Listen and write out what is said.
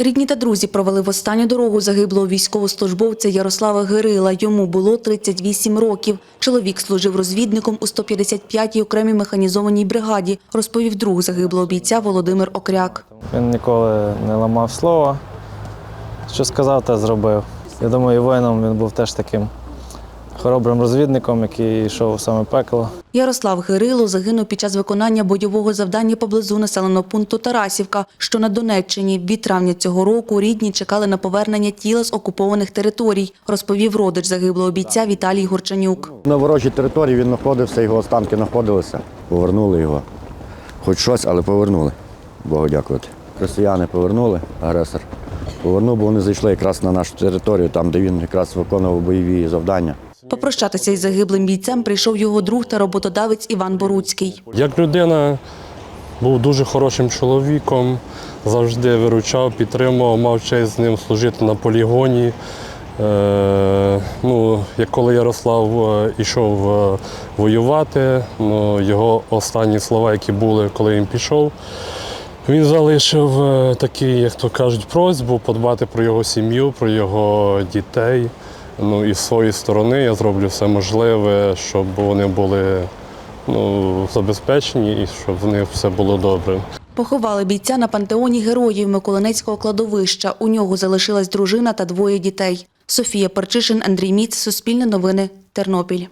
Рідні та друзі провели в останню дорогу загиблого військовослужбовця Ярослава Гирила. Йому було 38 років. Чоловік служив розвідником у 155-й окремій механізованій бригаді, розповів друг загиблого бійця Володимир Окряк. Він ніколи не ламав слова. Що сказав, те зробив. Я думаю, воїном він був теж таким хоробрим розвідником, який йшов у саме пекло. Ярослав Гирило загинув під час виконання бойового завдання поблизу населеного пункту Тарасівка, що на Донеччині. Від травня цього року рідні чекали на повернення тіла з окупованих територій, розповів родич загиблого бійця Віталій Горчанюк. На ворожій території він знаходився, його останки знаходилися. Повернули його. Хоч щось, але повернули. Богу дякувати. Росіяни повернули, агресор. Повернув, бо вони зайшли якраз на нашу територію, там, де він якраз виконував бойові завдання. Попрощатися із загиблим бійцем прийшов його друг та роботодавець Іван Боруцький. Як людина був дуже хорошим чоловіком, завжди виручав, підтримував, мав честь з ним служити на полігоні. Е, ну, як коли Ярослав е, йшов е, воювати, ну, його останні слова, які були, коли він пішов, він залишив е, такий, як то кажуть, просьбу подбати про його сім'ю, про його дітей. Ну і з своєї сторони я зроблю все можливе, щоб вони були ну, забезпечені і щоб в них все було добре. Поховали бійця на пантеоні героїв Миколинецького кладовища. У нього залишилась дружина та двоє дітей. Софія Парчишин, Андрій Міц, Суспільне новини, Тернопіль.